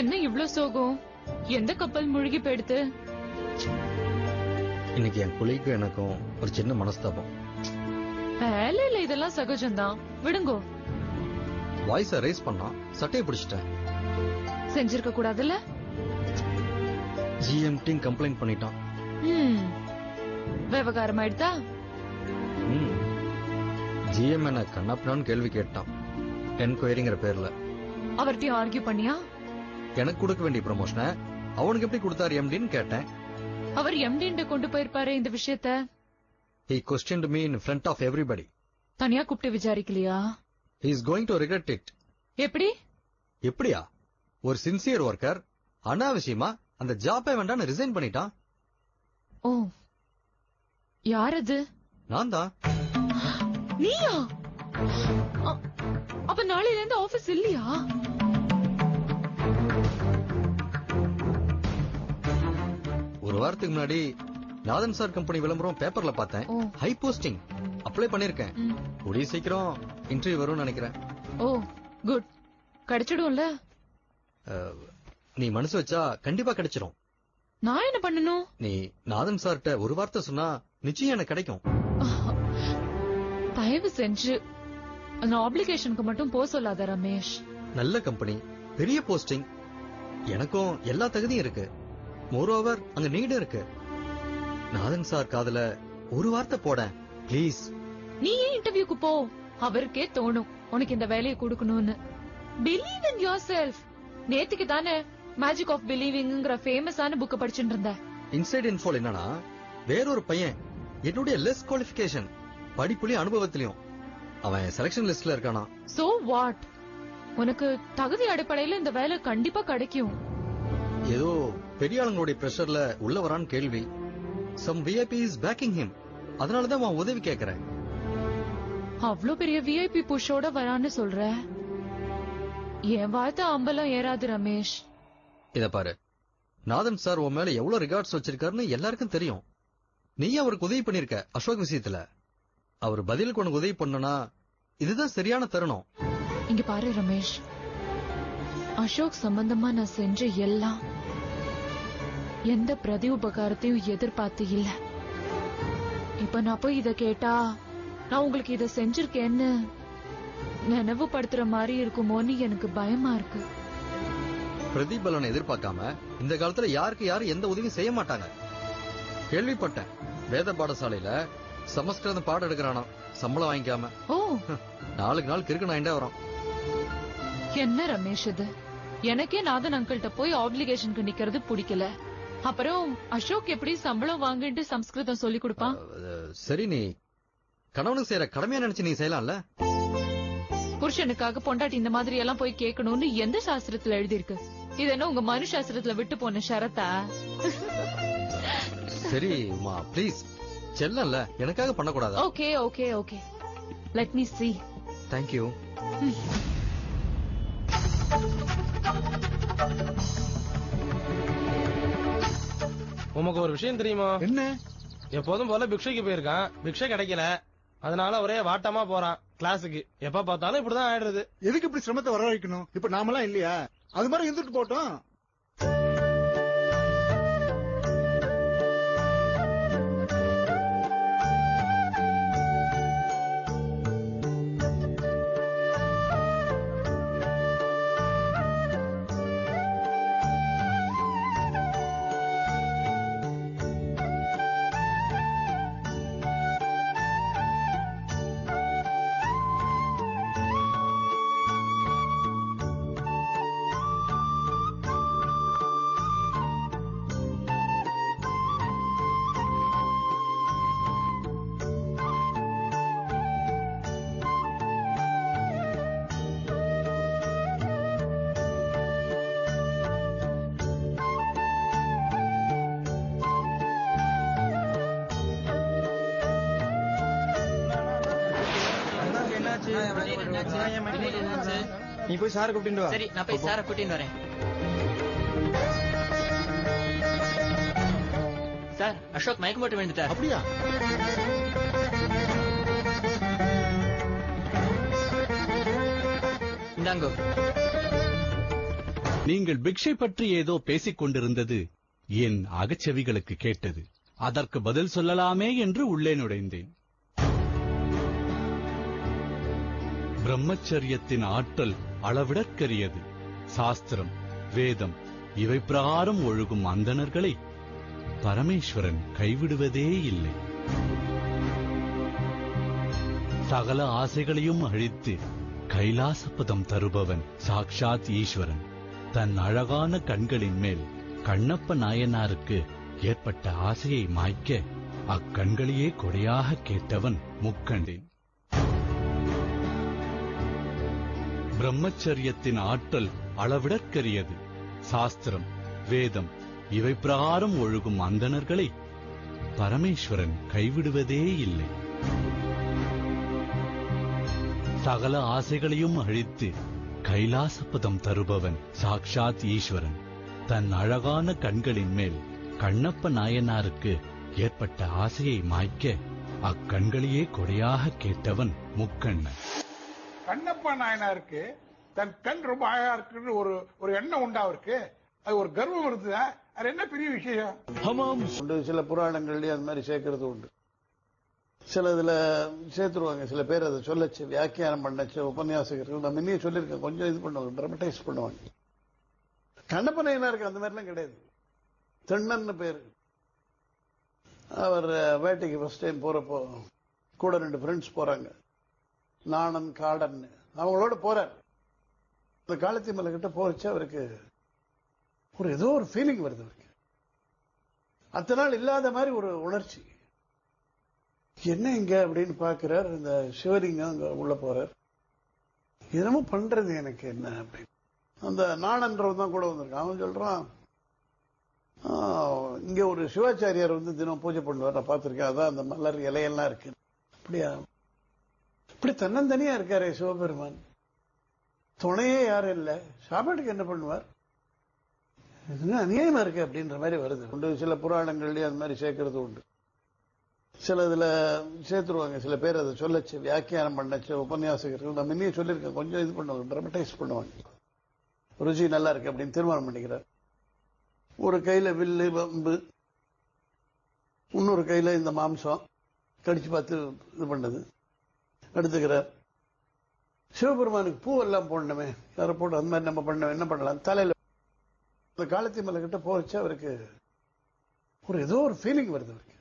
என்ன இவ்ளோ சோகம்? எந்த கப்பல் முழுகி போயிடுத்து இன்னைக்கு என் குழிக்கும் எனக்கும் ஒரு சின்ன மனஸ்தாபம். வேலையில இதெல்லாம் சகஜம்தான். விடுங்கோ. வாய்ஸ ரைஸ் பண்ணா சட்டையை பிடிச்சிட்டேன். செஞ்சிருக்க கூடாதுல்ல? ஜிஎம்டி கம்ப்ளைண்ட் பண்ணிட்டான். ம். விவகாரம் ஆயிடுதா ம் ஜிஎம் என்ன கண்ணாப்பினான்னு கேள்வி கேட்டான். என்கொயரிங்கிற பேர்ல. அவர்கிட்டயும் ஆர்கியூ பண்ணியா? எனக்கு கொடுக்க வேண்டிய ப்ரமோஷனை அவனுக்கு எப்படி கொடுத்தாரு எம்டின்னு கேட்டேன். அவர் எம்டின்ட்டு கொண்டு போயிருப்பாரு இந்த விஷயத்த? He question me in front of everybody தனியா கூப்பிட்டு விசாரிக்கலையா? He is going to regret it எப்படி? எப்படியா? ஒரு சின்சியர் ஒர்க்கர் அனாவசியமா அந்த ஜாப்பை வேண்டாம்னு ரிசைன் பண்ணிட்டான். ஓ. யார் அது? நான் தான். நீயா? அப்ப நாளையில இருந்து ஆபீஸ் இல்லையா? ஒரு வாரத்துக்கு முன்னாடி நாதன் சார் கம்பெனி விளம்பரம் பேப்பர்ல பார்த்தேன். ஓ. ஹை போஸ்டிங் அப்ளை பண்ணிருக்கேன். ம். கூடிய சீக்கிரம் இன்டர்வியூ வரும்னு நினைக்கிறேன். ஓ குட் கிடைச்சிடும்ல? அஹ், நீ மனசு வச்சா கண்டிப்பா கிடைச்சிரும். நான் என்ன பண்ணணும்? நீ நாதன் சார்ட்ட ஒரு வார்த்தை சொன்னா நிச்சயம் எனக்கு கிடைக்கும். தயவு செஞ்சு. அந்த ஆப்ளிகேஷனுக்கு மட்டும் போ சொல்லாத ரமேஷ். நல்ல கம்பெனி பெரிய போஸ்டிங் எனக்கும் எல்லா தகுதியும் இருக்கு. மோரோவர் அங்க நீடு இருக்கு. நாதன் சார் காதுல ஒரு வார்த்தை போட ப்ளீஸ் நீ ஏன் இன்டர்வியூக்கு போ? அவருக்கே தோணும். உனக்கு இந்த வேலையை கொடுக்கணும்னு. பிலீவ் இன் யோர் செல்ஃப் நேத்துக்கு தானே மேஜிக் ஆஃப் பிலீவிங்ங்கிற ஃபேமஸான புக்க படிச்சுட்டு இருந்த இன்சைட் இன்ஃபோல் என்னன்னா வேறொரு பையன் என்னுடைய லெஸ் குவாலிஃபிகேஷன் படிப்புலயும் அனுபவத்திலயும். அவன் செலக்ஷன் லிஸ்ட்ல இருக்கானா சோ வாட் உனக்கு தகுதி அடிப்படையில இந்த வேலை கண்டிப்பா கிடைக்கும். ஏதோ பெரிய ஆளுங்களுடைய பிரஷர்ல உள்ள வரான்னு கேள்வி. Some VIP is backing him அதனாலதான் அவன் உதவி கேக்குறேன். அவ்ளோ பெரிய விஐபி புஷோட வரான்னு சொல்ற? என் வார்த்தை அம்பலம் ஏறாது ரமேஷ். இத பாரு. நாதன் சார் உன் மேல எவ்வளவு ரிகார்ட்ஸ் வச்சிருக்காருன்னு எல்லாருக்கும் தெரியும். நீ அவருக்கு உதவி பண்ணிருக்க அசோக் விஷயத்துல. அவர் பதிலுக்கு உனக்கு உதவி பண்ணனா இதுதான் சரியான தருணம். இங்க பாரு ரமேஷ். அசோக் சம்பந்தமா நான் செஞ்ச எல்லாம் எந்த பிரதி உபகாரத்தையும் எதிர்பார்த்து இல்ல. இப்ப நான் போய் இத கேட்டா நான் உங்களுக்கு இத செஞ்சிருக்கேன்னு நினைவுபடுத்துற மாதிரி இருக்குமோன்னு எனக்கு பயமா இருக்கு. பிரதிபலனை எதிர்பார்க்காம இந்த காலத்துல யாருக்கு யாரும் எந்த உதவியும் செய்ய மாட்டாங்க. கேள்விப்பட்டேன். வேத பாடசாலையில சமஸ்கிருதம் பாடம் எடுக்கிறானா சம்பளம் வாங்கிக்காம. ஓ. நாளுக்கு நாள் கிறுக்கு நாயிண்டே வரோம் என்ன ரமேஷ் இது? எனக்கே நாதன் அங்கிள்கிட்ட போய் ஆப்ளிகேஷனுக்கு நிக்கிறது பிடிக்கல. அப்புறம் அசோக் எப்படி சம்பளம் வாங்கிட்டு சம்ஸ்கிருதம் சொல்லி கொடுப்பான்? சரி நீ கணவனுக்கு செய்யற கடமையா நினைச்சு நீ செய்யலாம்ல? புருஷனுக்காக பொண்டாட்டி இந்த மாதிரி எல்லாம் போய் கேட்கணும்னு எந்த சாஸ்திரத்துல எழுதியிருக்கு? இது என்ன உங்க மனு சாஸ்திரத்துல விட்டு போன ஷரத்தா? சரி உமா ப்ளீஸ் செல்லம்ல எனக்காக பண்ணக்கூடாதா? Okay okay okay let me see. Thank you உமக்கு ஒரு விஷயம் தெரியுமா? என்ன? எப்போதும் போல பிக்ஷைக்கு போயிருக்கான். பிக்ஷை கிடைக்கல. அதனால ஒரே வாட்டமா போறான். கிளாஸுக்கு. எப்ப பார்த்தாலும் இப்படிதான் ஆயிடுறது. எதுக்கு இப்படி சிரமத்தை வர வைக்கணும் இப்ப நாமெல்லாம் இல்லையா? அது மாதிரி இருந்துட்டு போட்டோம். நீ போய் சார கூப்பிட்டு வா. சரி நான் போய் சார கூட்டின்னு வரேன். சார் அசோக் மயக்கம் போட்டு விழுந்துட்டார். அப்படியா? இந்தாங்கோ. நீங்கள் பிக்ஷை பற்றி ஏதோ பேசிக் கொண்டிருந்தது என் அகச்செவிகளுக்கு கேட்டது. அதற்கு பதில் சொல்லலாமே என்று உள்ளே நுழைந்தேன். பிரம்மச்சரியத்தின் ஆற்றல் அளவிடற்கரியது. சாஸ்திரம் வேதம் இவை பிரகாரம் ஒழுகும் அந்தணர்களை பரமேஸ்வரன் கைவிடுவதே இல்லை. சகல ஆசைகளையும் அழித்து கைலாசபதம் தருபவன் சாக்ஷாத் ஈஸ்வரன். தன் அழகான கண்களின் மேல் கண்ணப்ப நாயனாருக்கு ஏற்பட்ட ஆசையை மாய்க்க அக்கண்களையே கொடையாக கேட்டவன் முக்கண்டேன். பிரம்மச்சரியத்தின் ஆற்றல் அளவிடற்கரியது. சாஸ்திரம் வேதம் இவை பிரகாரம் ஒழுகும் அந்தணர்களை பரமேஸ்வரன் கைவிடுவதே இல்லை. சகல ஆசைகளையும் அழித்து கைலாசபதம் தருபவன் சாக்ஷாத் ஈஸ்வரன். தன் அழகான கண்களின் மேல் கண்ணப்ப நாயனாருக்கு ஏற்பட்ட ஆசையை மாய்க்க அக்கண்களையே கொடையாக கேட்டவன் முக்கண்ணன். கண்ணப்பா நாயனாருக்கு தன் கண் ரொம்ப அழகா இருக்குன்னு ஒரு ஒரு எண்ணம் உண்டா அவருக்கு? அது ஒரு கர்வம் இருக்குதா அது என்ன பெரிய விஷயம்? உண்டு சில புராணங்கள்லயும் அது மாதிரி சேர்க்கறது உண்டு. சில இதுல சேர்த்துருவாங்க சில பேர் அதை சொல்லச்சு வியாக்கியானம் பண்ணச்சு உபன்யாசகர்கள் நம்ம இன்னும் சொல்லியிருக்கேன் கொஞ்சம் இது பண்ணுவாங்க ட்ரமடைஸ் பண்ணுவாங்க. கண்ணப்ப நாயனாருக்கு அந்த மாதிரிலாம் கிடையாது. தென்னன்னு பேரு. அவர் வேட்டைக்கு ஃபர்ஸ்ட் டைம் போறப்போ கூட ரெண்டு ஃப்ரெண்ட்ஸ் போறாங்க. நாணன் காடன். அவங்களோட போறார் அந்த காலத்தி மலை கிட்ட போச்சு அவருக்கு ஒரு ஏதோ ஒரு ஃபீலிங் வருது அவருக்கு. அத்தனை நாள் இல்லாத மாதிரி ஒரு உணர்ச்சி. என்ன இங்க அப்படின்னு பாக்குறார் இந்த சிவலிங்கம் அங்க உள்ள போறார். என்னமோ பண்றது எனக்கு என்ன அப்படின்னு. அந்த நாணன்றவன் தான் கூட வந்திருக்கான். அவன் சொல்றான் இங்க ஒரு சிவாச்சாரியார் வந்து தினம் பூஜை பண்ணுவார். நான் பார்த்திருக்கேன். அதான் அந்த மலர் இலையெல்லாம் இருக்கு. அப்படியா? இப்படி தன்னந்தனியா இருக்காரே சிவபெருமான். துணையே யாரும் இல்ல. சாப்பாட்டுக்கு என்ன பண்ணுவார்? அநியாயமா இருக்கு அப்படின்ற மாதிரி வருது. உண்டு சில புராணங்கள்லயும் அது மாதிரி சேர்க்கறது உண்டு. சில இதுல சேர்த்துருவாங்க. சில பேர் அதை சொல்லச்சு வியாக்கியானம் பண்ணச்சு உபன்யாசகர்கள். நம்ம இன்னும் சொல்லியிருக்கேன் கொஞ்சம் இது பண்ணுவாங்க ட்ரமடைஸ் பண்ணுவாங்க. ருச்சி நல்லா இருக்கு அப்படின்னு தீர்மானம் பண்ணிக்கிறார். ஒரு கையில வில்லு வம்பு இன்னொரு கையில இந்த மாம்சம் கடிச்சு பார்த்து இது பண்ணது. எடுத்துக்கிறார் சிவபெருமானுக்கு பூவெல்லாம் போடணுமே. யாரை போட்டு அந்த மாதிரி நம்ம பண்ண என்ன பண்ணலாம்? தலையில அந்த காலத்தி மலை கிட்ட போச்சு அவருக்கு ஒரு ஏதோ ஒரு ஃபீலிங் வருது அவருக்கு.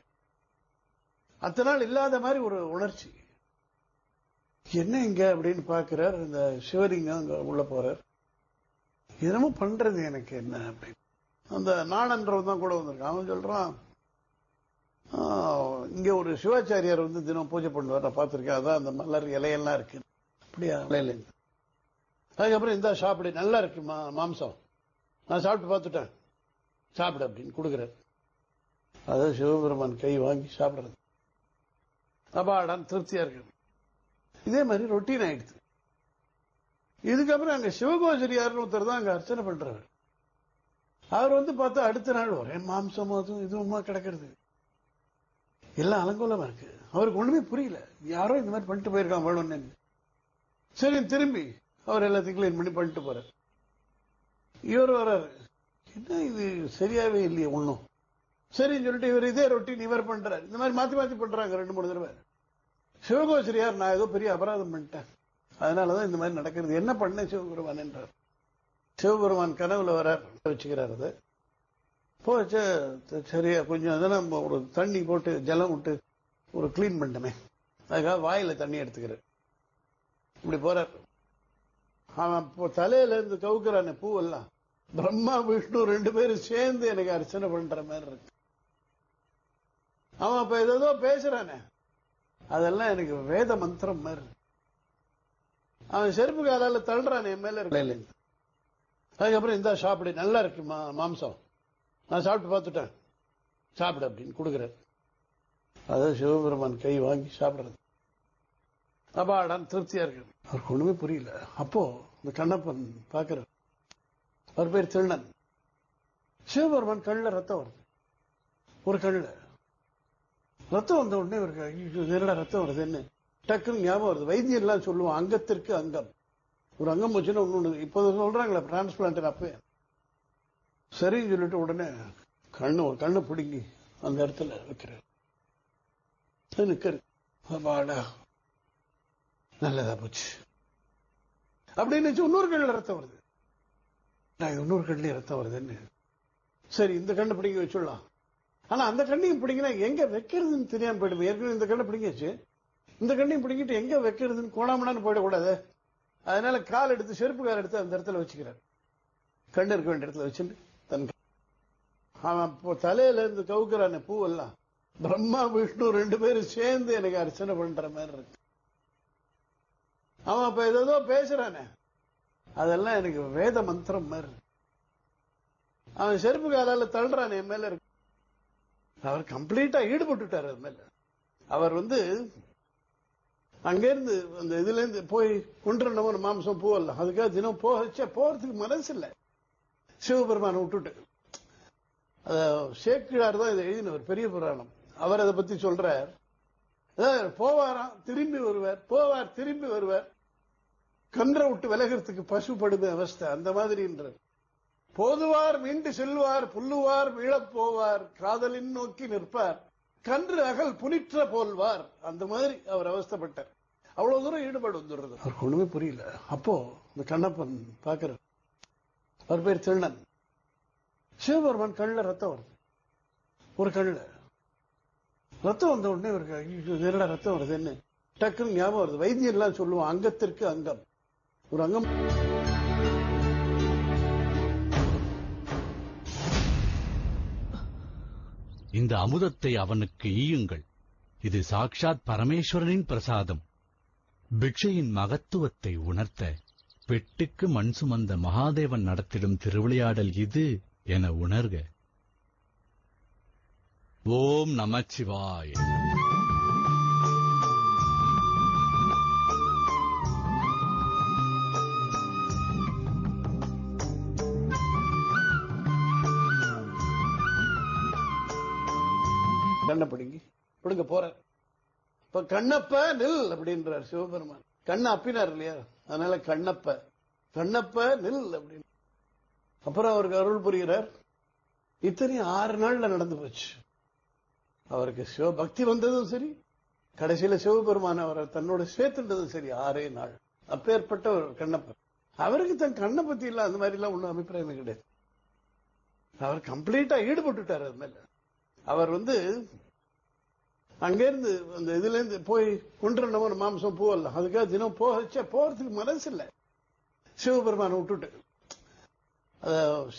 அத்தனை நாள் இல்லாத மாதிரி ஒரு உணர்ச்சி. என்ன இங்க அப்படின்னு பாக்குறார் இந்த சிவலிங்கம் அங்க உள்ள போறார். என்னமோ பண்றது எனக்கு என்ன அப்படின்னு. அந்த நாடன்றவன் தான் கூட வந்திருக்கான். அவன் சொல்றான் இங்க ஒரு சிவாச்சாரியார் வந்து தினம் பூஜை பண்ணுவார். நான் பார்த்திருக்கேன். அதான் அந்த மலர் இலையெல்லாம் இருக்கு. அப்படியா? இலையில அதுக்கப்புறம் இந்த சாப்பிடு. நல்லா இருக்கு மா- மாம்சம். நான் சாப்பிட்டு பார்த்துட்டேன். சாப்பிடு அப்படின்னு கொடுக்குறாரு. அதான் சிவபெருமான் கை வாங்கி சாப்பிடுறது. அபாடான் திருப்தியா இருக்கு. இதே மாதிரி ரொட்டீன் ஆயிடுது. இதுக்கப்புறம் அங்க சிவகோச்சரியார்னு ஒருத்தர் தான் அங்க அர்ச்சனை பண்றவர் அவர் வந்து பார்த்தா அடுத்த நாள் ஒரே மாம்சம் அதுவும் இதுவுமா கிடக்கிறது. எல்லாம் அலங்கோலமா இருக்கு. அவருக்கு ஒண்ணுமே புரியல. யாரோ இந்த மாதிரி பண்ணிட்டு போயிருக்கான் வேணும்னு சரி திரும்பி அவர் எல்லாத்தையும் கிளீன் பண்ணி பண்ணிட்டு போறார். இவர் வர்றாரு என்ன இது? சரியாவே இல்லையே ஒன்றும் சரின்னு சொல்லிட்டு இவர் இதே ரொட்டீன் இவர் பண்றாரு. இந்த மாதிரி மாத்தி மாத்தி பண்றாங்க ரெண்டு மூணு தடவை. சிவகோச்சரியார் நான் ஏதோ பெரிய அபராதம் பண்ணிட்டேன். அதனாலதான் இந்த மாதிரி நடக்கிறது. என்ன பண்ண சிவபெருமான் என்றார். சிவபெருமான் கனவுல வரார். வச்சுக்கிறார் அதை. போச்சு சரியா கொஞ்சம் அதெல்லாம் ஒரு தண்ணி போட்டு ஜலம் விட்டு ஒரு க்ளீன் பண்ணிட்டோமே. அதுக்காக வாயில தண்ணி எடுத்துக்கிறார். இப்படி போறார். அவன் இப்போ தலையில இருந்து கவுக்குறானே பூவெல்லாம். பிரம்மா விஷ்ணு ரெண்டு பேரும் சேர்ந்து எனக்கு அர்ச்சனை பண்ற மாதிரி இருக்கு. அவன் இப்ப ஏதோ பேசுறானே. அதெல்லாம் எனக்கு வேத மந்திரம் மாதிரி அவன் செருப்பு காலால தள்ளுறான் என் மேல இருக்கு. அதுக்கப்புறம் இந்த சாப்பிடு நல்லா இருக்கு மா- மாம்சம். நான் சாப்பிட்டு பார்த்துட்டேன். சாப்பிடு அப்படின்னு கொடுக்குறாரு. அதான் சிவபெருமான் கை வாங்கி சாப்பிடுறது. அபாடான் திருப்தியா இருக்கு அவருக்கு ஒண்ணுமே புரியல. அப்போ இந்த கண்ணப்பன் பாக்குற அவர் பேர் திருநன் சிவபெருமான் கண்ணுல ரத்தம் வருது. ஒரு கண்ணுல. ரத்தம் வந்த உடனே இவருக்கு ஐயோ, என்னடா ரத்தம் வருதுன்னு டக்குன்னு ஞாபகம் வருது. வைத்தியம் எல்லாம் சொல்லுவோம் அங்கத்திற்கு அங்கம். ஒரு அங்கம் வச்சுன்னா ஒண்ணு இப்போ சொல்றாங்களே டிரான்ஸ்பிளான்ட் அப்பவே. சரின்னு சொல்லிட்டு உடனே கண்ணு கண்ணை பிடுங்கி அந்த இடத்துல வைக்கிறார். அது அப்பாடா நல்லதா போச்சு. அப்படின்னு இன்னொரு கண்ணில் ரத்தம் வருது. நான் இன்னொரு கண்ணிலே ரத்தம் வருதுன்னு. சரி இந்த கண்ணை பிடிங்க வச்சுடலாம். ஆனா அந்த கண்ணையும் பிடிங்கினா எங்க வைக்கிறதுன்னு தெரியாம போயிடும். ஏற்கனவே இந்த கண்ணை பிடிங்கிச்சு இந்த கண்ணையும் பிடிங்கிட்டு எங்க வைக்கிறதுன்னு கோணாமடான்னு போயிடக்கூடாது. அதனால கால் எடுத்து செருப்பு கால் எடுத்து அந்த இடத்துல வச்சுக்கிறார். கண்ணு இருக்க வேண்டிய இடத்துல வச்சுட்டு அவன் இப்போ தலையில இருந்து கவுக்குறானே பூவெல்லாம். பிரம்மா விஷ்ணு ரெண்டு பேரும் சேர்ந்து எனக்கு அர்ச்சனை பண்ற மாதிரி இருக்கு. அவன் அப்ப ஏதோ பேசுறானே. அதெல்லாம் எனக்கு வேத மந்திரம் மாதிரி அவன் செருப்பு காலால தள்ளுறான் என் மேல இருக்கு. அவர் கம்ப்ளீட்டா ஈடுபட்டுட்டார் அது மேல. அவர் வந்து அங்கிருந்து அந்த இதுல இருந்து போய் கொண்டு மாம்சம் பூவெல்லாம். அதுக்காக தினம் போக போறதுக்கு மனசு இல்ல. சிவபெருமானை விட்டுட்டு. சேக்கிழார் தான் இதை எழுதினவர் பெரிய புராணம். அவர் அதை பத்தி சொல்றார். போவாராம் திரும்பி வருவார் போவார் திரும்பி வருவார். கன்றை விட்டு விலகிறதுக்கு பசுப்படுது அவஸ்தை அந்த மாதிரின்றார் போதுவார் மீண்டு செல்வார் புல்லுவார் மீளப் போவார் காதலின் நோக்கி நிற்பார். கன்று அகல் புனிற்ற போல்வார் அந்த மாதிரி அவர் அவஸ்தைப்பட்டார். அவ்வளவு தூரம் ஈடுபாடு வந்துடுறது. அவருக்கு ஒண்ணுமே புரியல. அப்போ இந்த கண்ணப்பன் பாக்குற அவர் பேர் திருநன் சிவபெருமான் கண்ணில் ரத்தம் வருது. ஒரு கண்ணில். ரத்தம் வந்த உடனே இவருக்கு ஐயோ, ரத்தம் வருதுன்னு டக்குன்னு ஞாபகம் வருது. வைத்தியர்லாம் எல்லாம் சொல்லுவோம் அங்கத்திற்கு அங்கம். ஒரு அங்கம். இந்த அமுதத்தை அவனுக்கு ஈயுங்கள். இது சாக்ஷாத் பரமேஸ்வரனின் பிரசாதம். பிக்ஷையின் மகத்துவத்தை உணர்த்த பெட்டுக்கு மண் சுமந்த மகாதேவன் நடத்திடும் திருவிளையாடல் இது. என உணர்க. ஓம் நமச்சிவாய. கண்ணை பிடிங்கி. பிடுங்க போற இப்ப கண்ணப்ப நில் அப்படின்றார் சிவபெருமான். கண்ணை அப்பினார் இல்லையா? அதனால கண்ணப்ப. கண்ணப்ப நில் அப்படின்னு. அப்புறம் அவருக்கு அருள் புரிகிறார். இத்தனையும் ஆறு நாள்ல நடந்து போச்சு. அவருக்கு சிவபக்தி வந்ததும் சரி கடைசியில சிவபெருமான் அவரை தன்னோட சேர்த்துட்டதும் சரி ஆறே நாள். அப்பேற்பட்ட ஒரு கண்ணப்பர் அவருக்கு தன் கண்ணை பத்தி இல்ல அந்த மாதிரி எல்லாம் ஒண்ணும் அபிப்பிராயம் கிடையாது. அவர் கம்ப்ளீட்டா ஈடுபட்டுட்டார் அது மேல. அவர் வந்து அங்கிருந்து அந்த இதுல இருந்து போய் கொண்டு ஒரு மாம்சம் பூவெல்லாம் அதுக்காக தினம் போக போறதுக்கு மனசு இல்ல. சிவபெருமானை விட்டுட்டு.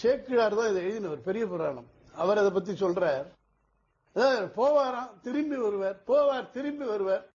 சேக்கிழார் தான் இதை எழுதினவர் பெரிய புராணம். அவர் அதை பத்தி சொல்றார். போவாராம் திரும்பி வருவார் போவார் திரும்பி வருவார்.